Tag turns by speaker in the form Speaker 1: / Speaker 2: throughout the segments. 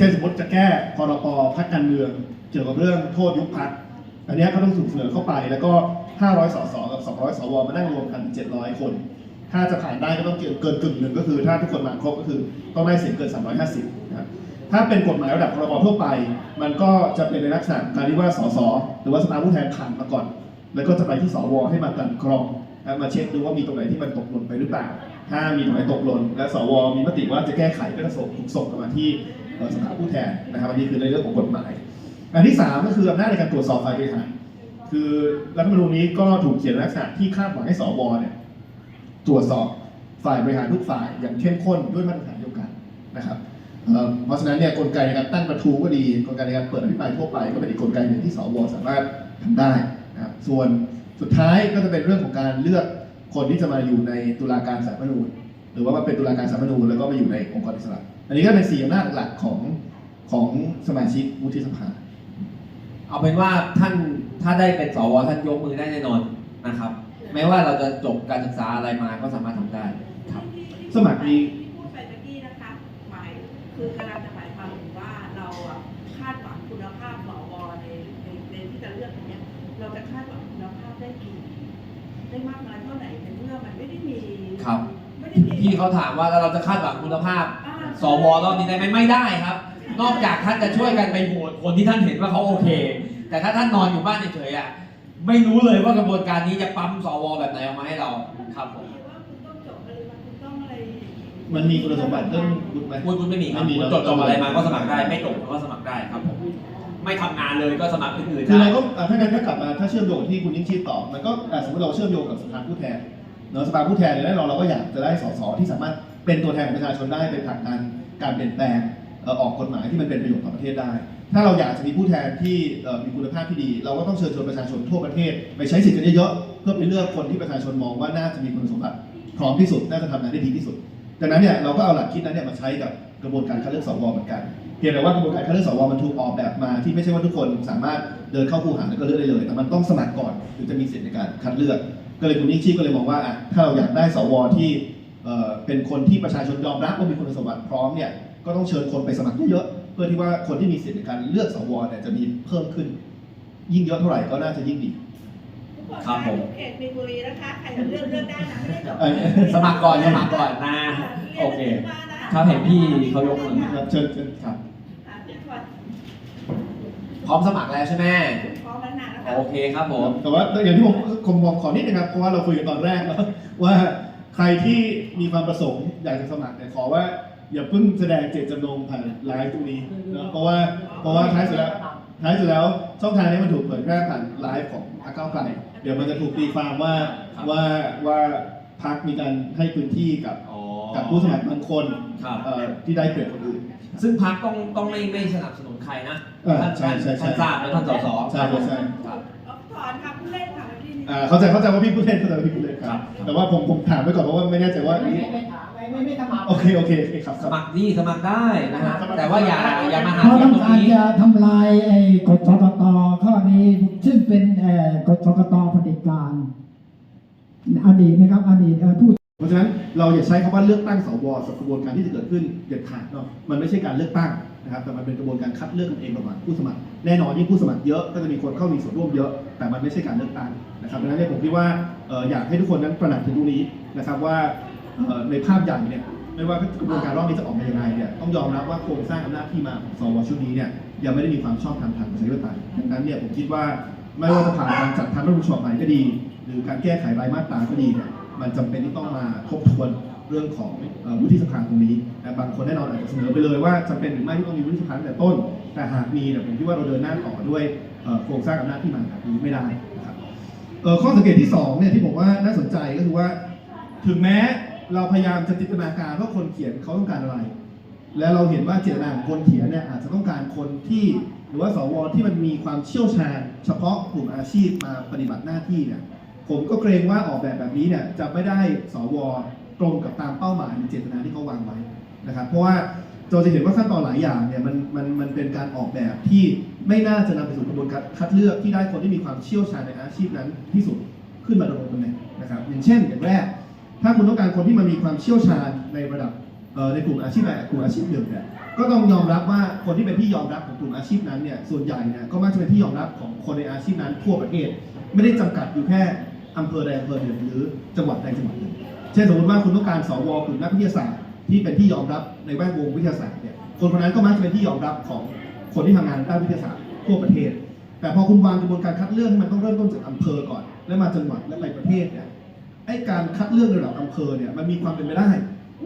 Speaker 1: ช่นสมมติจะแก้พรบพักการเมือง เกี่ยวกับเรื่องโทษยุบพักอันนี้ก็ต้องถูกเสนอเข้าไปแล้วก็ 500 สสกับ 200 สวมานั่งรวมกัน 700 คน ถ้าจะผ่านได้ก็ต้องเกินเกินกึ่งหนึ่งก็คือ ถ้าทุกคนมาครบก็คือต้องได้เสียงเกิน 350นะครับถ้าเป็นกฎหมายระดับพรบทั่วไป มันก็จะเป็นในลักษณะการที่ว่าสสหรือว่าสภาผู้แทนผ่านมาก่อน แล้วก็จะไปที่สวให้มากันกรองมาเช็คดูว่ามีตรงไหนที่มันตกหล่นไปหรือเปล่า ถ้ามีตรงไหนตกหล่นและสวมีมติว่าจะแก้ไขก็จะส่งถูกส่งกลับมาที่ สภาผู้แทนนะครับอันนี้คือในเรื่องของกฎหมายอันที่สามก็คืออำนาจในการตรวจสอบฝ่ายบริหารคือรัฐธรรมนูญนี้ก็ถูกเขียนลักษณะที่คาดหวังให้สวเนี่ยตรวจสอบฝ่ายบริหารทุกฝ่ายอย่างเข้มข้นด้วยมาตรฐานเดียวกันนะครับเพราะฉะนั้นเนี่ยกลไกในการตั้งประทูก็ดีกลไกในการเปิดอภิปรายทั่วไป ก็เป็นอีกกลไกหนึ่งที่สวสามารถทำได้นะครับส่วนสุดท้ายก็จะเป็นเรื่องของการเลือกคนที่จะมาอยู่ในตุลาการศาลรัฐธรรมนูญ หรือว่ามาเป็นตุลาการศาลรัฐธรรมนูญแล้วก็มาอยู่ในองค์กรอิสระ อันนี้ก็เป็นสี่อำนาจหลักของของสมาชิกวุฒิสภา
Speaker 2: เอาเป็นว่าท่านถ้าได้เป็นสวท่านยกมือได้แน่นอนนะครับ แม้ว่าเราจะจบการศึกษาอะไรมาก็สามารถทำได้ครับ
Speaker 1: สมัครมี
Speaker 3: ที่พูดไปเมื่อกี้นะคะหมายคือกำลังจะหมายความถึงว่าเราอะคาดหวังคุณภาพสวในในในที่จะเลือกอย่างเนี้ยเราจะคาดหวังคุณภาพได้กี่ได้มากน้อยเท่าไหร่ในเมื่อมันไม่ได้มี
Speaker 2: ครับ
Speaker 3: ไม่ได้มี
Speaker 2: พี่เขาถามว่าแล้วเราจะคาดหวังคุณภาพ
Speaker 3: อ่า
Speaker 2: สวรอบนี้ได้ไหมไม่ได้ครับ นอกจากท่านจะช่วยกันไปโหวตคนที่ท่านเห็นว่าเขาโอเค แต่ถ้าท่านนอนอยู่บ้านเฉยๆอะไม่รู้เลยว่ากระบวนการนี้จะปั๊มสวแบบไหนออกมาให้เราครับผม
Speaker 3: ว่าคุณต้องจบอะไรมาคุณต้องอะไร
Speaker 1: มันมีคุณสมบัติเรื่องวุฒิไหม
Speaker 2: พูดพูดไม่มีครับ
Speaker 1: ไม่มี
Speaker 2: คุณ
Speaker 1: เนอะ
Speaker 2: จบจบอะไรมาก็สมัครได้ ไม่จบก็สมัครได้ครับผมไม่ทำงานเลยก็สมัครอื่นๆ
Speaker 1: คือ
Speaker 2: ได้
Speaker 1: เราก็อะถ้างั้นถ้ากลับมาถ้าเชื่อมโยงที่คุณยิ่งชีพตอบมันก็อะสมมติเราเชื่อมโยงกับสภาผู้แทน เนอะสภาผู้แทนเนี่ยแน่นอนเราก็อยากจะได้สสที่สามารถเป็นตัวแทนของประชาชนได้ไปผลักดันการเปลี่ยนแปลงออกกฎหมายที่มันเป็นประโยชน์ต่อประเทศได้ ถ้าเราอยากจะมีผู้แทนที่มีคุณภาพที่ดี เราก็ต้องเชิญชวนประชาชนทั่วประเทศ ไปใช้สิทธิ์กันเยอะๆเพื่อไปเลือกคนที่ประชาชนมองว่าน่าจะมีคุณสมบัติพร้อมที่สุดน่าจะทำงานได้ดีที่สุดดังนั้นเนี่ยเราก็เอาหลักคิดนั้นเนี่ยมาใช้กับกระบวนการคัดเลือกสวเหมือนกันเพียงแต่ว่ากระบวนการคัดเลือกสวมันถูกออกแบบมาที่ไม่ใช่ว่าทุกคนสามารถเดินเข้าคูหาแล้วก็เลือกได้เลย แต่มันต้องสมัครก่อนถึงจะมีสิทธิ์ในการคัดเลือก ก็เลยคุณนิ่งชีพก็เลยมองว่าอะถ้าเราอยากได้สวที่เอ่อเป็นคนที่ประชาชนยอมรับว่ามีคุณสมบัติพร้อมเนี่ยก็ต้องเชิญคนไปสมัครเยอะๆเพื่อที่ว่าคนที่มีสิทธิ์ในการเลือกสวเนี่ยจะมีเพิ่มขึ้น ยิ่งเยอะเท่าไหร่ก็น่าจะยิ่งดี
Speaker 3: ทุกคน
Speaker 2: ครับผม
Speaker 3: ทุกเขตมีบุรีนะคะใครจะเลือกเลือกได้นะไม่ได้จบ
Speaker 1: เอ่อ
Speaker 2: สมัครก่อนสมัครก่อนนะโอเคครับเห็นพี่เขายกมือ
Speaker 1: ครับเชิญเชิญครับ
Speaker 3: อ่าทุกคน
Speaker 2: พร้อมสมัครแล้วใช่ไหม โอเคครับผม
Speaker 1: แต่ว่าอย่างที่ผมผมบอกขอนิดนึงครับเพราะว่าเราคุยกันตอนแรกแล้วว่าใครที่มีความประสงค์อยากจะสมัครเนี่ยขอว่าอย่าเพิ่งแสดงเจตจำนงผ่านไลฟ์ตรงนี้เนอะเพราะว่าเพราะว่าท้ายสุดแล้วท้ายสุดแล้วช่องทางนี้มันถูกเผยแพร่ผ่านไลฟ์ของพรรคก้าวไกลเดี๋ยวมันจะถูกตีความว่า
Speaker 2: ครับ
Speaker 1: ว่าว่าพรรคมีการให้พื้นที่กับ
Speaker 2: อ๋อ
Speaker 1: กับผู้สมัครบางคน
Speaker 2: ครับ
Speaker 1: เอ่อที่ได้เปรียบคนอื่น
Speaker 2: ซึ่งพักต้องต้องไม่ไม่สนับสนุนใครนะ
Speaker 1: เออ
Speaker 2: ท่าน
Speaker 1: ใช่ใช่ใช่
Speaker 2: ท่านทราบแล้วท่านสส
Speaker 1: ใช่ใช่
Speaker 2: ครับ
Speaker 3: เอาถอนค่ะผู้เล่นค่ะที่นี่
Speaker 1: อ่าเข้าใจเข้าใจว่าพี่พูดเล่นเข้าใจว่าพี่พูดเล่นค
Speaker 2: ครั
Speaker 1: รับ
Speaker 2: บ
Speaker 1: แต่ว่าผมผมถามไว้ก่อนเพราะว่าไม่แน่ใจว่า
Speaker 4: ไม่ไม่ไม่ถามไม่ไม่ไม่สมัคร
Speaker 1: โอเคโอเคโอเคครับ
Speaker 2: สมัครดีสมัครได้นะฮะ
Speaker 1: สมัคร
Speaker 2: แต่ว่าอย่าอย่ามาหา
Speaker 4: เขา
Speaker 2: เสีย
Speaker 4: ต้องง
Speaker 2: ตรง
Speaker 4: การ
Speaker 2: นี้
Speaker 4: จะทำลายไอ้กฎกตตข้อนี้ซึ่งเป็นเอ่อกฎกตเผด็จการ อดีตนะครับอดีตเอ่อผู้
Speaker 1: เพราะฉะนั้นเราอย่าใช้คำว่าเลือกตั้งสวสับกระบวนการที่จะเกิดขึ้นเด็ดขาดเนาะมันไม่ใช่การเลือกตั้งนะครับแต่มันเป็นกระบวนการคัดเลือกกันเองระหว่างผู้สมัคร แน่นอนยิ่งผู้สมัครเยอะก็จะมีคนเข้ามีส่วนร่วมเยอะ แต่มันไม่ใช่การเลือกตั้งนะครับดังนั้นเนี่ยผมคิดว่าอยากให้ทุกคนนั้นตระหนักถึงตรงนี้นะครับว่าในภาพใหญ่เนี่ยไม่ว่ากระบวนการรอบนี้จะออกมายังไงเนี่ยต้องยอมรับว่าโครงสร้างอำนาจที่มาของสวชุดนี้เนี่ยยังไม่ได้มีความชอบธรรมทางประชาธิปไตยดังนั้นเนี่ยผมคิดว่าไม่ว่าจะผ่านการจัดทำรัฐธรรมนูญฉบับใหม่ก็ดี หรือการแก้ไขรายมาตราก็ดีเนี่ย มันจำเป็นที่ต้องมาทบทวนเรื่องของวุฒิสภาตรงนี้นะบางคนแน่นอนอาจจะเสนอไปเลยว่าจำเป็นหรือไม่ที่ต้องมีวุฒิสภาตั้งแต่ต้น แต่หากมีเนี่ยผมคิดว่าเราเดินหน้าต่อด้วยโครงสร้างอำนาจที่มาแบบนี้ไม่ได้นะครับข้อสังเกตที่สองเนี่ยที่ผมว่าน่าสนใจก็คือว่า ถึงแม้เราพยายามจะจินตนาการว่าคนเขียนเขาต้องการอะไร และเราเห็นว่าเจตนาของคนเขียนเนี่ยอาจจะต้องการคนที่หรือว่าสวที่มันมีความเชี่ยวชาญ เฉพาะกลุ่มอาชีพมาปฏิบัติหน้าที่เนี่ย ผมก็เกรงว่าออกแบบแบบนี้เนี่ยจะไม่ได้สวตรงกับตามเป้าหมายหรือเจตนาที่เขาวางไว้นะครับ เพราะว่าเราจะเห็นว่าขั้นตอนหลายอย่างเนี่ยมันมันมันเป็นการออกแบบที่ไม่น่าจะนำไปสู่กระบวนการคัดเลือกที่ได้คนที่มีความเชี่ยวชาญในอาชีพนั้นที่สุดขึ้นมาดำรงตำแหน่งนะครับอย่างเช่นอย่างแรก ถ้าคุณต้องการคนที่มันมีความเชี่ยวชาญในระดับเอ่อในกลุ่มอาชีพใดกลุ่มอาชีพหนึ่งเนี่ยก็ต้องยอมรับว่าคนที่เป็นที่ยอมรับของกลุ่มอาชีพนั้นเนี่ยส่วนใหญ่เนี่ยก็มักจะเป็นที่ยอมรับของคนในอาชีพนั้นทั่วประเทศ ไม่ได้จำกัดอยู่แค่ อำเภอใดอำเภอหนึ่งหรือจังหวัดใดจังหวัดหนึ่งเช่นสมมติว่าคุณต้องการสวกลุ่มนักวิทยาศาสตร์ที่เป็นที่ยอมรับในแวดวงวิทยาศาสตร์เนี่ยคนคนนั้นก็มักจะเป็นที่ยอมรับของคนที่ทำงานด้านวิทยาศาสตร์ทั่วประเทศ แต่พอคุณวางกระบวนการคัดเลือกมันต้องเริ่มต้นจากอำเภอก่อน แล้วมาจังหวัดและไปประเทศเนี่ยไอ้การคัดเลือกระดับอำเภอเนี่ยมันมีความเป็นไปได้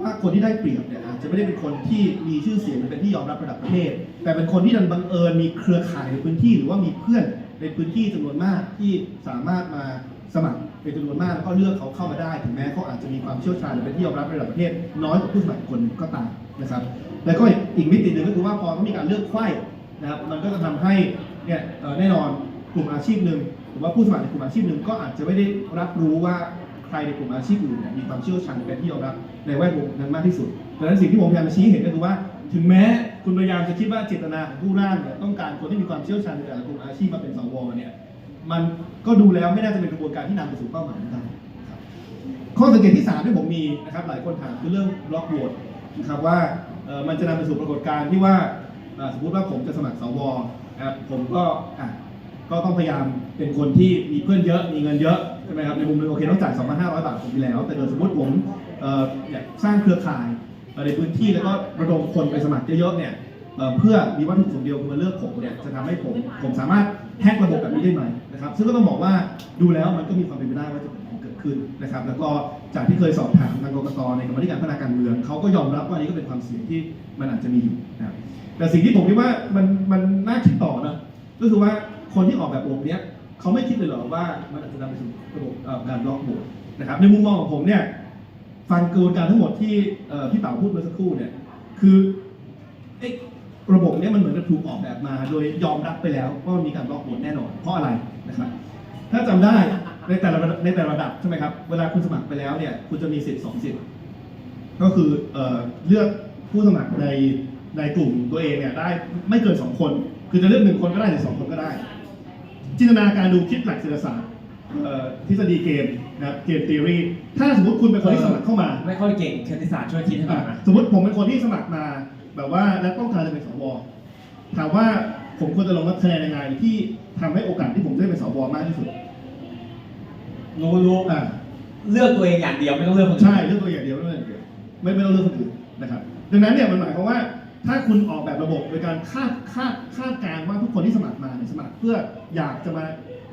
Speaker 1: ว่าคนที่ได้เปรียบเนี่ยอาจจะไม่ได้เป็นคนที่มีชื่อเสียงเป็นที่ยอมรับระดับประเทศ แต่เป็นคนที่ดันบังเอิญมีเครือข่ายในพื้นที่หรือว่ามีเพื่อนในพื้นที่จำนวนมากที่สามารถมา สมัครเป็นจำนวนมากแล้วก็เลือกเขาเข้ามาได้ ถึงแม้เขาอาจจะมีความเชี่ยวชาญหรือเป็นที่ยอมรับระดับประเทศน้อยกว่าผู้สมัครคนก็ตามนะครับ แล้วก็อีกมิติหนึ่งก็คือว่าพอเขามีการเลือกไข้นะครับมันก็จะทำให้เนี่ยแน่นอนกลุ่มอาชีพหนึ่งหรือว่าผู้สมัครในกลุ่มอาชีพหนึ่งก็อาจจะไม่ได้รับรู้ว่าใครในกลุ่มอาชีพอื่นเนี่ยมีความเชี่ยวชาญเป็นที่ยอมรับในแวดวงนั้นมากที่สุดดังนั้นสิ่งที่ผมพยายามจะชี้เห็นก็คือว่า ถึงแม้คุณพยายามจะคิดว่าเจตนาของผู้ร่างเนี่ยต้องการคนที่มีความเชี่ยวชาญในแต่ละกลุ่มอาชีพมาเป็นสวเนี่ย มันก็ดูแล้วไม่น่าจะเป็นกระบวนการที่นำไปสู่เป้าหมายได้ครับข้อสังเกตที่สามที่ผมมีนะครับหลายคนถามคือเรื่องล็อกโหวตนะครับว่ามันจะนำไปสู่ปรากฏการณ์ที่ว่าสมมติว่าผมจะสมัครสวนะครับผมก็อะก็ต้องพยายามเป็นคนที่มีเพื่อนเยอะมีเงินเยอะใช่ไหมครับในมุมนึงโอเคต้องจ่าย 2,500 บาทผมไปแล้ว แต่เกิดสมมติผมอยากสร้างเครือข่ายในพื้นที่แล้วก็ระดมคนไปสมัครเยอะๆเนี่ยเพื่อมีวัตถุประสงค์เดียวคือมาเลือกผมเนี่ยจะทำให้ผมผมสามารถ แฮกระบบแบบนี้ได้ไหมนะครับ ซึ่งก็ต้องบอกว่าดูแล้วมันก็มีความเป็นไปได้ว่าจะเกิดขึ้นนะครับ แล้วก็จากที่เคยสอบถามทางกกตในกรรมธิการพัฒนาการเมืองเขาก็ยอมรับว่านี่ก็เป็นความเสี่ยงที่มันอาจจะมีอยู่นะแต่สิ่งที่ผมคิดว่ามันมันน่าคิดต่อนะก็คือว่าคนที่ออกแบบระบบเนี้ยเขาไม่คิดเลยเหรอว่ามันอาจจะนำไปสู่ระบบการล็อกโหวตนะครับ ในมุมมองของผมเนี่ยฟังกระบวนการทั้งหมดที่พี่เต๋าพูดเมื่อสักครู่เนี่ยคือ ระบบเนี้ยมันเหมือนกับถูกออกแบบมา โดยยอมรับไปแล้วว่ามันมีการล็อกโหวตแน่นอน เพราะอะไรนะครับ ถ้าจำได้ในแต่ละระดับในแต่ละระดับใช่ไหมครับ เวลาคุณสมัครไปแล้วเนี่ย คุณจะมีสิทธิ์สองสิทธิ์ ก็คือเอ่อเลือกผู้สมัครในในกลุ่มตัวเองเนี่ยได้ไม่เกินสองคน คือจะเลือกหนึ่งคนก็ได้หรือสองคนก็ได้ จินตนาการดูคิดหลักเศรษฐศาสตร์เอ่อทฤษฎีเกมนะครับเกมทีรีถ้าสมมติคุณเป็นคนที่สมัครเข้ามา
Speaker 2: ไม่ค่อยเก่งคณิตศาสตร์ช่วยคิดให้หน่อยนะ
Speaker 1: สมมติผมเป็นคนที่สมัครมา แบบว่าและต้องการจะเป็นสวถามว่าผมควรจะลงคะแนนยังไงที่ทำให้โอกาสที่ผมจะได้เป็นสวมากที่สุด
Speaker 2: รู้รู้
Speaker 1: อ่า
Speaker 2: เลือกตัวเองอย่างเดียวไม่ต้องเลือกคนอื่น
Speaker 1: ใช่เลือกตัวอย่างเดียวไม่ต้องอย่างเดียวไม่ไม่ต้องเลือกคนอื่นนะครับ ดังนั้นเนี่ยมันหมายความว่าถ้าคุณออกแบบระบบโดยการคาดคาดคาดการณ์ว่าทุกคนที่สมัครมาเนี่ยสมัครเพื่ออยากจะมา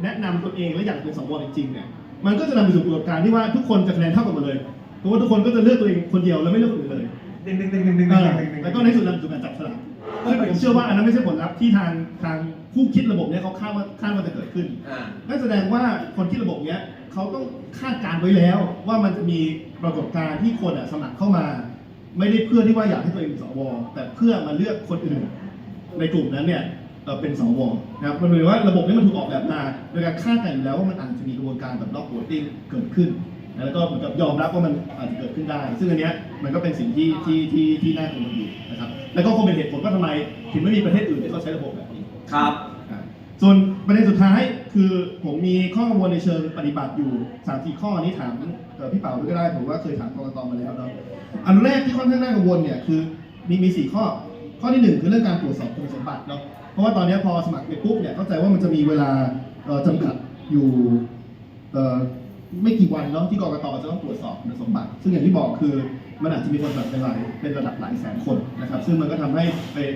Speaker 1: แนะนำตัวเองและอยากเป็นสวจริงๆเนี่ยมันก็จะนำไปสู่ปรากฏการณ์ที่ว่าทุกคนจะคะแนนเท่ากันหมดเลยเพราะว่าทุกคนก็จะเลือกตัวเองคนเดียวแล้วไม่เลือกคนอื่นเลย
Speaker 2: ดึงดึงดึงดึงดึง
Speaker 1: เอ
Speaker 2: ดึ
Speaker 1: อง
Speaker 2: ดึงดึง
Speaker 1: แล้วก็ในที่สุดนำไปสู่การจับฉลากซึ่งผมเชื่อว่าอันนั้นไม่ใช่ผลลัพธ์ที่ทางทางผู้คิดระบบเนี่ยเขาคาดว่าคาดว่าจะเกิดขึ้น
Speaker 2: อ่า
Speaker 1: นั่นแสดงว่าคนที่ระบบเนี้ยเขาต้องคาดการณ์ไว้แล้ว ว่ามันจะมีปรากฏการณ์ที่คนอะสมัครเข้ามา ไม่ได้เพื่อที่ว่าอยากให้ตัวเองเป็นสวแต่เพื่อมาเลือกคนอื่น ในกลุ่มนั้นเนี่ยเอ่อเป็นสวนะครับมันหมายถึงว่าระบบนี้มันถูกออกแบบมาโดยการคาดการณ์อยู่แล้วว่ามันอาจจะมีกระบวนการแบบล็อกโหวตติ้งเกิดขึ้น แล้วก็เหมือนกับยอมรับว่ามันอาจจะเกิดขึ้นได้ ซึ่งอันเนี้ยมันก็เป็นสิ่งที่ที่ที่ที่น่ากังวลอยู่นะครับ แล้วก็คงเป็นเหตุผลว่าทำไมถึงไม่มีประเทศอื่นที่เขาใช้ระบบแบบนี้
Speaker 2: ครับ
Speaker 1: อ่าส่วนประเด็นสุดท้ายคือผมมีข้อกังวลในเชิงปฏิบัติอยู่สามสี่ข้อนี้ถามเอ่อพี่เป๋าด้วยก็ได้ผมว่าเคยถามกรกตมาแล้วเนาะอันแรกที่ค่อนข้างน่ากังวลเนี่ยคือมีมีสี่ข้อ ข้อที่หนึ่งคือเรื่องการตรวจสอบคุณสมบัติเนาะเพราะว่าตอนนี้พอสมัครไปปุ๊บเนี่ยเข้าใจว่ามันจะมีเวลาเอ่อจำกัดอยู่เอ่อ ไม่กี่วันเนาะที่กรกตจะต้องตรวจสอบคุณสมบัติ ซึ่งอย่างที่บอกคือมันอาจจะมีคนสมัครเป็นหลายเป็นระดับหลายแสนคนนะครับ ซึ่งมันก็ทำให้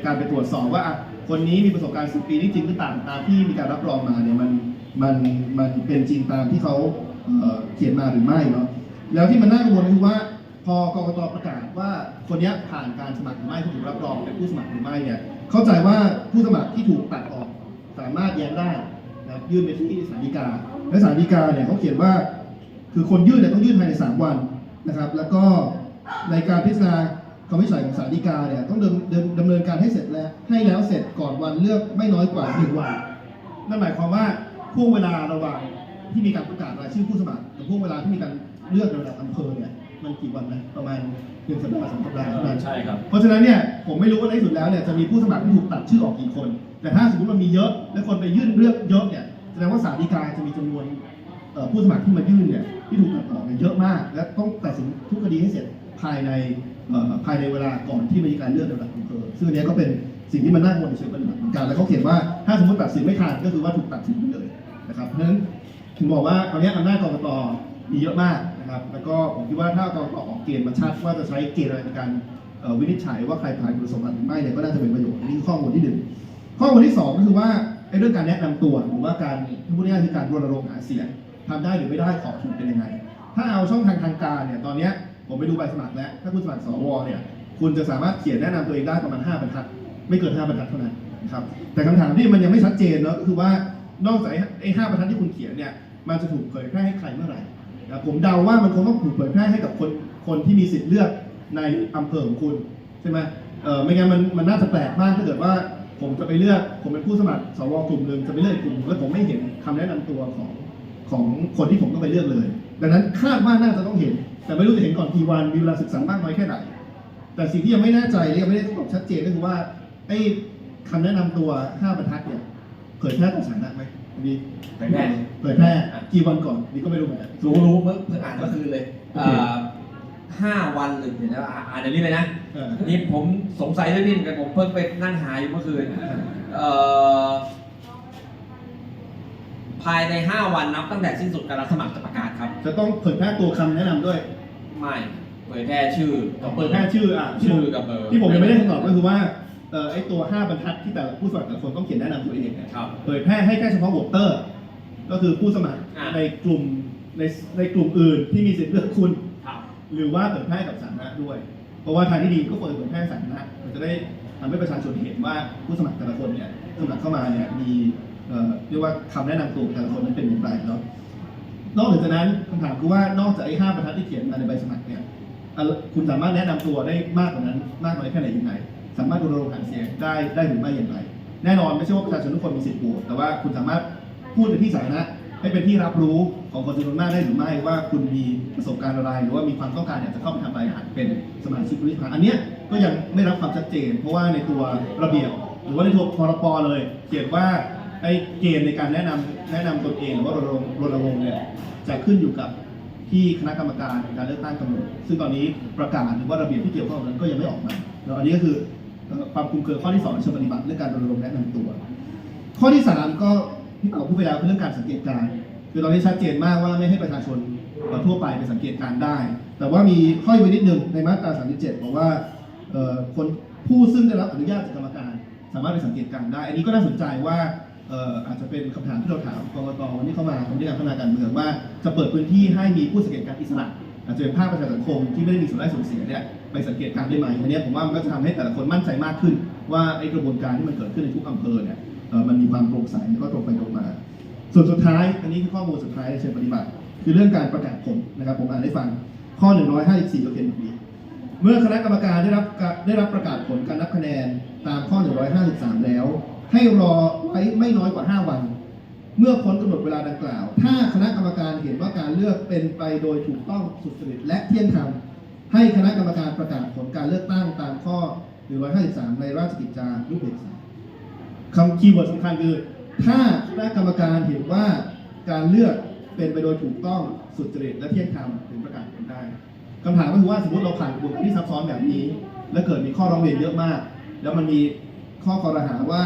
Speaker 1: การไปตรวจสอบว่าคนนี้มีประสบการณ์10ปีนี่จริงหรือต่างตามที่มีการรับรองมาเนี่ยมันมันมันเป็นจริงตามที่เขาเเขียนมาหรือไม่เนาะแล้วที่มันน่ากังวลคือว่าพอกกตประกาศว่าคนนี้ผ่านการสมัครหรือไม่ถูกรับรองเป็นผู้สมัครหรือไม่เนี่ยเข้าใจว่าผู้สมัครที่ถูกตัดออกสามารถแย้งได้นะครับยื่นไปที่ศาลฎีกาและศาลฎีกาเนี่ยเขาเขียนว่า คือคนยื่นเนี่ยต้องยื่นภายใน 3 วันนะครับ แล้วก็ในการพิจารณาคำวินิจฉัยของศาลฎีกาเนี่ยต้องดำเนินดำเนินการให้เสร็จแล้วให้แล้วเสร็จก่อนวันเลือกไม่น้อยกว่าหนึ่งวันนั่นหมายความว่าช่วงเวลาระหว่างที่มีการประกาศรายชื่อผู้สมัครกับช่วงเวลาที่มีการเลือกในระดับอำเภอเนี่ยมันกี่วันนะประมาณหนึ่งสัปดาห์สองสัปดาห์เท่านั้น
Speaker 2: ใช่ครับ
Speaker 1: เพราะฉะนั้นเนี่ยผมไม่รู้ว่าในที่สุดแล้วเนี่ยจะมีผู้สมัครที่ถูกตัดชื่อออกกี่คน แต่ถ้าสมมติมันมีเยอะและคนไปยื่นเลือกเยอะเนี่ยแสดงว่าศาลฎีกาจะมีจำนวนเอ่อ ผู้สมัครที่มายื่นเนี่ยที่ถูกตัดออกเนี่ยเยอะมาก และต้องตัดสินทุกคดีให้เสร็จภายในภายในเวลาก่อนที่มีการเลือกระดับอำเภอซึ่งอันเนี้ยก็เป็นสิ่งที่มันน่ากังวลในเชิงปฏิบัติเหมือนกันแล้วเขาเขียนว่าถ้าสมมติตัดสินไม่ทันก็คือว่าถูกตัดสินไปเลยนะครับเพราะฉะนั้นถึงบอกว่าตอนนี้อำนาจกรกตมีเยอะมากนะครับ แล้วก็ผมคิดว่าถ้ากรกตออกเกณฑ์มาชัดว่าจะใช้เกณฑ์อะไรในการวินิจฉัยว่าใครผ่านคุณสมบัติหรือไม่เนี่ยก็น่าจะเป็นประโยชน์นี่คือข้อมูลที่หนึ่งข้อมูลที่สองก็คือว่าเรื่องการแนะนำตัวหรือว่าการพูดง่ายๆคือการรณรงค์หาเสียง ทำได้หรือไม่ได้ขอบถูกเป็นยังไง ถ้าเอาช่องทางทางการเนี่ยตอนนี้ผมไปดูใบสมัครแล้ว ถ้าคุณสมัครสวเนี่ยคุณจะสามารถเขียนแนะนำตัวเองได้ประมาณ 5 บรรทัด ไม่เกิน 5 บรรทัดเท่านั้นครับแต่คำถามที่มันยังไม่ชัดเจนเนาะก็คือว่านอกจากไอ้ห้าบรรทัดที่คุณเขียนเนี่ยมันจะถูกเผยแพร่ให้ใครเมื่อไหร่นะผมเดาว่ามันคงต้องถูกเผยแพร่ให้กับคนคนที่มีสิทธิ์เลือกในอำเภอของคุณใช่ไหมเออไม่งั้นมันมันน่าจะแปลกมากถ้าเกิดว่าผมจะไปเลือกผมเป็นผู้สมัครสวกลุ่มหนึ่งจะไปเลือกกลุ่มหนึ่งแล้วผมไม่เห็นคำแนะนำตัวของ ของคนที่ผมต้องไปเลือกเลย ดังนั้นคาดว่าน่าจะต้องเห็น แต่ไม่รู้จะเห็นก่อนกี่วันมีเวลาศึกษามากน้อยแค่ไหน แต่สิ่งที่ยังไม่แน่ใจและยังไม่ได้ตอบชัดเจนก็คือว่าไอ้คำแนะนำตัว 5 บรรทัดเนี่ยเผยแพร่ต่อสาธารณะไหมอันนี้
Speaker 2: เผยแพร่
Speaker 1: เผยแพร่กี่วันก่อนนี่ก็ไม่รู้เหมือนกัน
Speaker 2: รู้รู้เพิ่งเพิ่งอ่านเมื่อคืนเลย
Speaker 1: โอเค
Speaker 2: เอ่อห้าวันหรือเดี๋ยวนะอ่าอ่านเดี๋ยวนี้เลยนะ
Speaker 1: เออ
Speaker 2: นี่ผมสงสัยเรื่องนี้เหมือนกันผมเพิ่งไปนั่งหาอยู่เมื่อคืนเอ่อ ภายใน 5 วันนับตั้งแต่สิ้นสุดการรับสมัครจะประกาศครับ
Speaker 1: จะต้องเผยแพร่ตัวคำแนะนำด้วย
Speaker 2: ไม่เผยแพร่ชื่อกับเบ
Speaker 1: เผ
Speaker 2: อยร์
Speaker 1: แพร่ชื่ออะ
Speaker 2: ชื่อกับเบอร์
Speaker 1: ที่ผมยังไม่ได้คำตอบก็คือว่าเอ่อไอ้ตัว 5 บรรทัดที่แต่ละผู้สมัครแต่ละคนต้องเขียนแนะนำตัวเองเนี่ย
Speaker 2: ครับ
Speaker 1: เผยแพร่ให้แค่เฉพาะโหวตเตอร์ ก็คือผู้สมัคร
Speaker 2: อ่า
Speaker 1: ในกลุ่มในในกลุ่มอื่นที่มีสิทธิ์เลือกคุณ
Speaker 2: ครับ
Speaker 1: หรือว่าเผยแพร่กับสาธารณะด้วย เพราะว่าทางที่ดีก็ควรเผยแพร่สาธารณะมันจะได้ทำให้ประชาชนเห็นว่าผู้สมัครแต่ละคนเนี่ยสมัครเข้ามาเนี่ยมี เรียกว่าคำแนะนำตัวแต่ละคนนั้นเป็นอย่างไรเนาะนอกจากนั้นคำถามคือว่านอกจากไอ้ห้าบรรทัดที่เขียนมาในใบสมัครเนี่ยคุณสามารถแนะนำตัวได้มากกว่านั้น มากกว่านั้นแค่ไหนยังไงสามารถรณรงค์หาเสียงได้ได้หรือไม่อย่างไร แน่นอนไม่ใช่ว่าประชาชนทุกคนมีสิทธิ์โหวตแต่ว่าคุณสามารถพูดในที่สาธารณะให้เป็นที่รับรู้ของคนจำนวนมากได้หรือไม่ว่าคุณมีประสบการณ์อะไร หรือว่ามีความต้องการอยากจะเข้าไปทำรายงานเป็นสมาชิกวุฒิสภาอันเนี้ยก็ยังไม่รับความชัดเจน เพราะว่าในตัวระเบียบ หรือว่าในตัวพรปเลยเขียนว่า ไอ้เกณฑ์ในการแนะนำแนะนำตนเองหรือว่ารณรงค์รณรงค์เนี่ยจะขึ้นอยู่กับที่คณะกรรมการการเลือกตั้งกำหนดซึ่งตอนนี้ประกาศหรือว่าระเบียบที่เกี่ยวข้องนั้นก็ยังไม่ออกมาแล้วอันนี้ก็คือความคลุมเครือข้อที่สองในเชิงปฏิบัติเรื่องการรณรงค์แนะนำตัว ข้อที่สามก็ที่เต่าพูดไปแล้วคือเรื่องการสังเกตการคือตอนนี้ชัดเจนมากว่าไม่ให้ประชาชนทั่วไปไปสังเกตการได้ แต่ว่ามีข้อยไว้นิดนึงในมาตรา 37 บอกว่าคนผู้ซึ่งได้รับอนุญาตจากกรรมการ สามารถไปสังเกตการได้ อันนี้ก็น่าสนใจว่า อาจจะเป็นคำถามที่เราถามกรกตวันนี้เข้ามาของที่การพัฒนาการเมืองว่าจะเปิดพื้นที่ให้มีผู้สังเกตการณ์อิสระอาจจะเป็นภาคประชาสังคมที่ไม่ได้มีส่วนได้ส่วนเสียเนี่ยไปสังเกตการณ์ได้ไหมอันนี้ผมว่ามันก็จะทำให้แต่ละคนมั่นใจมากขึ้น ว่าไอ้กระบวนการที่มันเกิดขึ้นในทุกอำเภอเนี่ยมันมีความโปร่งใสแล้วก็ตรงไปตรงมา ส่วนสุดท้ายอันนี้คือข้อมูลสุดท้ายในเชิงปฏิบัติ คือเรื่องการประกาศผลนะครับผมอ่านให้ฟังข้อ 154ก็เขียนแบบนี้เมื่อคณะกรรมการได้รับได้รับประกาศผลการนับคะแนนตามข้อ 153 แล้ว ให้รอไว้ไม่น้อยกว่า 5 วัน เมื่อพ้นกำหนดเวลาดังกล่าว ถ้าคณะกรรมการเห็นว่าการเลือกเป็นไปโดยถูกต้องสุจริตและเที่ยงธรรมให้คณะกรรมการประกาศผลการเลือกตั้งตามข้อ 153 ในราชกิจจานุเบกษาคำคีย์เวิร์ดสำคัญคือ ถ้าคณะกรรมการเห็นว่าการเลือกเป็นไปโดยถูกต้องสุจริตและเที่ยงธรรมถึงประกาศผลได้คำถามก็คือว่าสมมติเราผ่านกระบวนการที่ซับซ้อนแบบนี้ และเกิดมีข้อร้องเรียนเยอะมาก แล้วมันมีข้อคอรหาว่า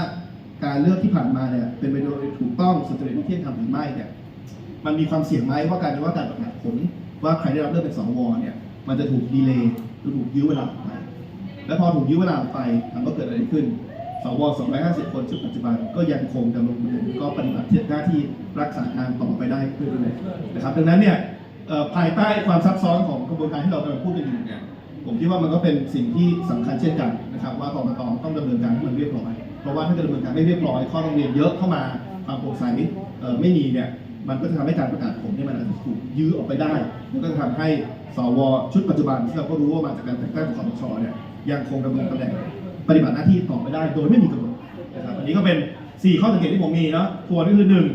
Speaker 1: การเลือกที่ผ่านมาเนี่ยเป็นไปโดยถูกต้องสุจริตเที่ยงธรรมหรือไม่เนี่ยมันมีความเสี่ยงไหมว่าการว่าการประกาศผลว่าใครได้รับเลือกเป็นสวเนี่ยมันจะถูกดีเลย์หรือถูกยื้อเวลาออกไปและพอถูกยื้อเวลาออกไปถามว่าเกิดอะไรขึ้นสว250 คนชุดปัจจุบันก็ยังคงดำรงตำแหน่งก็ปฏิบัติหน้าที่รักษาการต่อไปได้เรื่อยๆนะครับดังนั้นเนี่ยภายใต้ความซับซ้อนของกระบวนการที่เรากำลังพูดกันอยู่เนี่ยผมคิดว่ามันก็เป็นสิ่งที่สำคัญเช่นกันนะครับว่ากรกตต้องดำเนินการให้มันเรียบร้อย เพราะว่าถ้าเกิดดำเนินการไม่เรียบร้อยข้อร้องเรียนเยอะเข้ามาความโปร่งใสไม่มีเนี่ยมันก็จะทำให้การประกาศผลเนี่ยมันอาจจะถูกยื้อออกไปได้แล้วก็จะทำให้สวชุดปัจจุบันที่เราก็รู้ว่ามาจากการแต่งตั้งของคอสชเนี่ยยังคงดำรงตำแหน่งปฏิบัติหน้าที่ต่อไปได้โดยไม่มีกำหนดนะครับอันนี้ก็เป็น 4 ข้อสังเกตที่ผมมีเนาะทวนก็คือหนึ่ง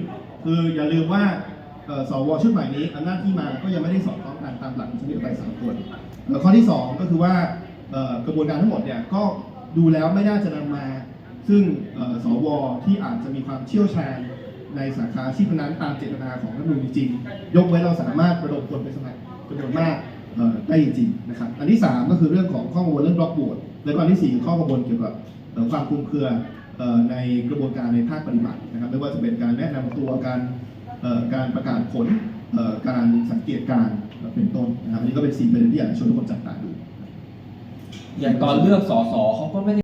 Speaker 1: คืออย่าลืมว่าสวชุดใหม่นี้อำนาจที่มาก็ยังไม่ได้สอดคล้องกันตามหลักของสมมติไตรสากลเอ่อข้อที่ 2 ก็คือว่ากระบวนการทั้งหมดเนี่ยก็ดูแล้วไม่น่าจะนำมา ซึ่งสวที่อาจจะมีความเชี่ยวชาญในสาขาอาชีพนั้นตามเจตนาของรัฐมนูญจริงยกเว้เราสามารถประดมคนไปสมัครจำนวนมากเอ่อได้จริงนะครับ อันที่สามก็คือเรื่องของข้อกังวลเรื่องบล็อกโหวตแล้วก็อันที่สี่ข้อกังวลเกี่ยวกับความคลุมเครือในกระบวนการในภาคปฏิบัตินะครับ ไม่ว่าจะเป็นการแนะนำตัวการการประกาศผลการสังเกตการเป็นต้นนะครับอันนี้ก็เป็นสี่ประเด็นที่อยากชวนทุกคนจับตาดู
Speaker 2: อย่างตอนเลือกสสเขาก็ไม่ได้